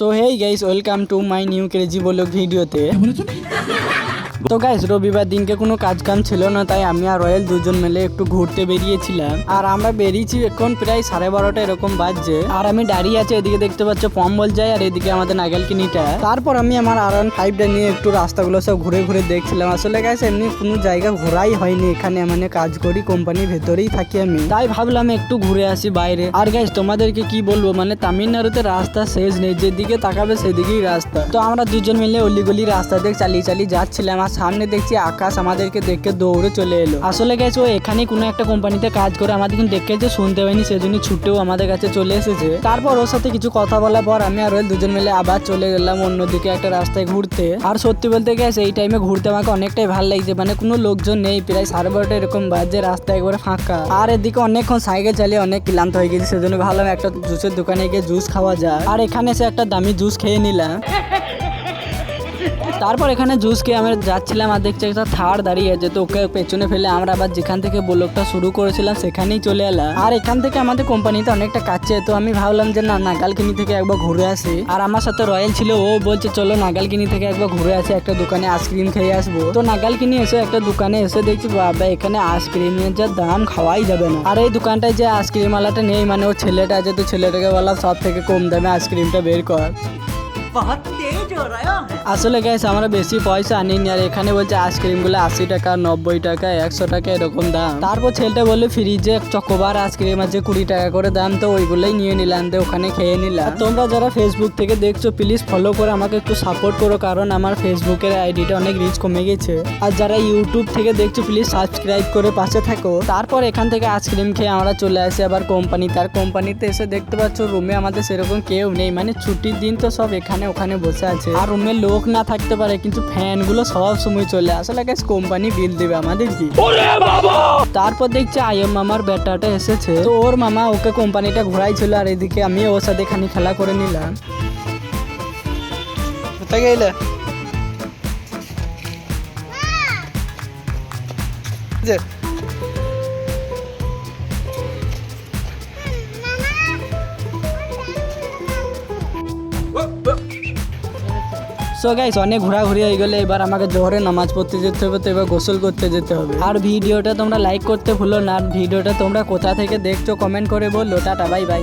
So hey guys welcome to my new crazy vlog ভিডিওতে তো guys রবিবার দিনকে কোনো কাজ কাম ছিল না, তাই আমি আর রয়েল দুজন মিলে একটু ঘুরতে বেরিয়েছিলাম। আর আমরা বেরিয়েছি এখন প্রায় সাড়ে বারোটা এরকম বাজছে। আর আমি দাঁড়িয়ে আছি এদিকে দেখতে পাচ্ছ পম্বল যায়, আর এদিকে আমাদের নাগালকিনিটা। তারপর আমি আমার আর ওয়ান ফাইভটা নিয়ে একটু রাস্তাগুলো সব ঘুরে ঘুরে দেখছিলাম। আসলে গাইস এমনি কোনো জায়গা ঘোরাই হয়নি। এখানে মানে কাজ করি কোম্পানির ভেতরেই থাকি আমি। তাই ভাবলাম একটু ঘুরে আসি বাইরে। আর গাইস তোমাদেরকে কি বলব? মানে তামিলনাড়ুতে রাস্তা শেষ নেই, যেদিকে তাকাবে সেদিকেই রাস্তা। তো আমরা দুজন মিলে অলিগলি রাস্তা দিয়ে চালিয়ে চালিয়ে যাচ্ছিলাম। সামনে দেখছি আকাশ আমাদেরকে দেখে দৌড়ে চলে এলো। আসলে গেছে ও এখানে কোনো একটা কোম্পানিতে কাজ করে, আমাদের কিন্তু দেখে যে শুনতে পাইনি সেজন্য ছুটেও আমাদের কাছে চলে এসেছে। তারপর ওর সাথে কিছু কথা বলার পর আমি আর ওই দুজন মিলে আবার চলে গেলাম অন্যদিকে একটা রাস্তায় ঘুরতে। আর সত্যি বলতে গেছে এই টাইমে ঘুরতে আমাকে অনেকটাই ভালো লাগছে মানে কোনো লোকজন নেই, প্রায় সাড়ে বারোটা এরকম বাজে, রাস্তা একবারে ফাঁকা। আর এদিকে অনেকক্ষণ সাইকেল চালিয়ে অনেক ক্লান্ত হয়ে গেছে, সেজন্য ভালো একটা জুসের দোকানে গিয়ে জুস খাওয়া যায় আর এখানে এসে একটা দামি জুস খেয়ে নিলাম। তারপর এখানে জুস খেয়ে আমরা যাচ্ছিলাম আর দেখছি একটা থার দাঁড়িয়ে আছে, তো ওকে পেছনে ফেলে আমরা আবার যেখান থেকে ব্লগটা শুরু করেছিলাম সেখানেই চলে এলাম। আর এখান থেকে আমাদের কোম্পানিতে অনেকটা কাছে, তো আমি ভাবলাম যে না, নাগালকিনি থেকে একবার ঘুরে আসি। আর আমার সাথে রয়্যাল ছিল, ও বলছে, চলো নাগালকিনি থেকে একবার ঘুরে আসি, একটা দোকানে আইসক্রিম খেয়ে আসব। তো নাগালকিনি এসে একটা দোকানে এসে দেখছি, বাবা, এখানে আইসক্রিমের যা দাম খাওয়াই যাবে না। আর এই দোকানটায় যে আইসক্রিম ওয়ালাটা নেই মানে ওর ছেলেটা আছে, তো ছেলেটাকে বলা সব থেকে কম দামে আইসক্রিমটা বের কর। আসলে গ্যাস আমরা বেশি পয়সা আনিনি আর এখানে বলছে আইসক্রিমগুলো আশি টাকা, নব্বই টাকা, একশো টাকা এরকম দাম। তারপর ছেলেটা বলল ফ্রিজে চকোবার আইসক্রিম আছে, কুড়ি টাকা করে দাম, তো ওইগুলোই নিয়ে নিলাম, তো ওখানে খেয়ে নিলাম। তোমরা যারা ফেসবুক থেকে দেখছ প্লিজ ফলো করে আমাকে একটু সাপোর্ট করো, কারণ আমার ফেসবুকের আইডিটা অনেক রিচ কমে গেছে। আর যারা ইউটিউব থেকে দেখছ প্লিজ সাবস্ক্রাইব করে পাশে থাকো। তারপর এখান থেকে আইসক্রিম খেয়ে আমরা চলে আসি আবার কোম্পানিতে আর কোম্পানিতে এসে দেখতে পাচ্ছ রুমে আমাদের সেরকম কেউ নেই। মানে ছুটির দিন তো সব এখানে ওখানে বসে আছে। আর রুমে লোক না থাকতে পারে কিন্তু ফ্যানগুলো সব সময় চলে আসলে গ্যাস কোম্পানি বিল দেবে আমাদের কি? তারপর দেখছি আয়ম মামার বেটাটা এসেছে। তো ওর মামা ওকে কোম্পানিটা ঘোরাইছিল আর এদিকে আমি ওর সাথে খানি খেলা করে নিলাম। কোথায় গেলে? যে সো গাইস অনেক ঘোরাঘুরি হয়ে গেলে। এবার আমাকে জোহরে নামাজ পড়তে যেতে হবে, তো এবার গোসল করতে যেতে হবে। আর ভিডিওটা তোমরা লাইক করতে ভুলো না, আর ভিডিওটা তোমরা কোথা থেকে দেখছ কমেন্ট করে বলল টাটা বাই বাই